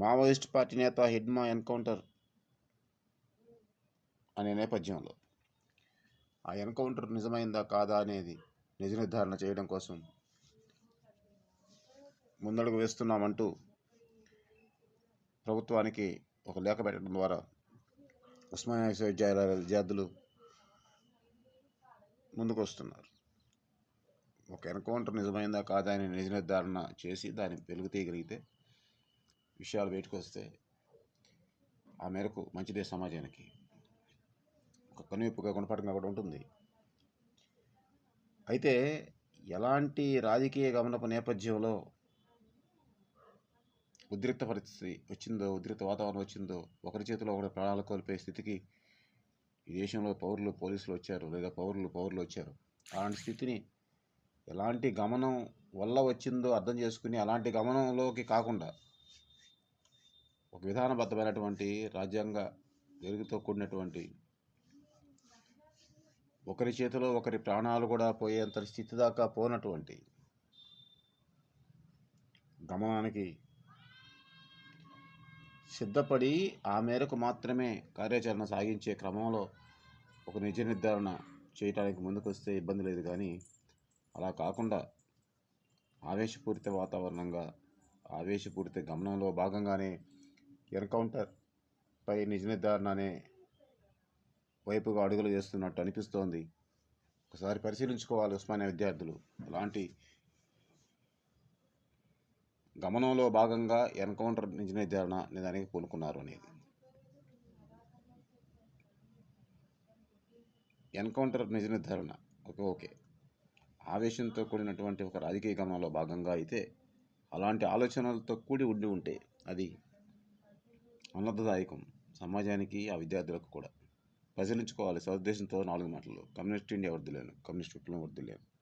Maoist party నేత Hidma encounter అనే నేపథ్యంలో. ఆ ఎన్కౌంటర్ నిజమైందా కాదా అనేది నిజ నిర్ధారణ చేయడం కోసం ముందడుగు వేస్తున్నామంటూ ప్రభుత్వానికి ఒక లేఖ పెట్టడం ద్వారా ఉస్మానియా విశ్వవిద్యాలయాల విద్యార్థులు ముందుకు వస్తున్నారు ఒక ఎన్కౌంటర్ నిజమైందా కాదా అని నిజ నిర్ధారణ చేసి దాన్ని వెలుగు తీయగలిగితే విషయాలు బయటకు వస్తే ఆ మేరకు మంచిదే సమాజానికి. ఒక కనువిప్పుగా గుణపాఠంగా కూడా ఉంటుంది. అయితే ఎలాంటి రాజకీయ గమనపు నేపథ్యంలో ఉద్రిక్త పరిస్థితి వచ్చిందో ఉద్రిక్త వాతావరణం వచ్చిందో ఒకరి చేతిలో ఒకరి ప్రాణాలు కోల్పోయే స్థితికి ఈ దేశంలో పౌరులు పోలీసులు వచ్చారు లేదా పౌరులు పౌరులు వచ్చారు. అలాంటి స్థితిని ఎలాంటి గమనం వల్ల వచ్చిందో అర్థం చేసుకుని అలాంటి గమనంలోకి కాకుండా ఒక విధానబద్ధమైనటువంటి రాజ్యాంగ వెలుగుతో కూడినటువంటి ఒకరి చేతిలో ఒకరి ప్రాణాలు కూడా పోయేంత స్థితి దాకా పోనటువంటి గమనానికి సిద్ధపడి ఆ మేరకు మాత్రమే కార్యాచరణ సాగించే క్రమంలో ఒక నిజ నిర్ధారణ చేయడానికి ముందుకొస్తే ఇబ్బంది లేదు కానీ అలా కాకుండా ఆవేశపూరిత వాతావరణంగా ఆవేశపూరిత గమనంలో భాగంగానే ఎన్కౌంటర్ పై నిజ నిర్ధారణ అనే వైపుగా అడుగులు వేస్తున్నట్టు అనిపిస్తోంది. ఒకసారి పరిశీలించుకోవాలి ఉస్మానియా విద్యార్థులు. అలాంటి గమనంలో భాగంగా ఎన్కౌంటర్ నిజ నిర్ధారణ నిజానికి దానికి అనేది. ఎన్కౌంటర్ నిజ నిర్ధారణ ఓకే ఓకే. ఆవేశంతో కూడినటువంటి ఒక రాజకీయ గమనంలో భాగంగా అయితే అలాంటి ఆలోచనలతో కూడి ఉండి ఉంటే అది ఆనందదాయకం సమాజానికి ఆ విద్యార్థులకు కూడా. పరిశీలించుకోవాలి. సదుద్దేశంతో నాలుగు మాటలు. కమ్యూనిస్ట్ ఇండియా వర్దిలేను కమ్యూనిస్ట్ విప్లవం వర్దిలేను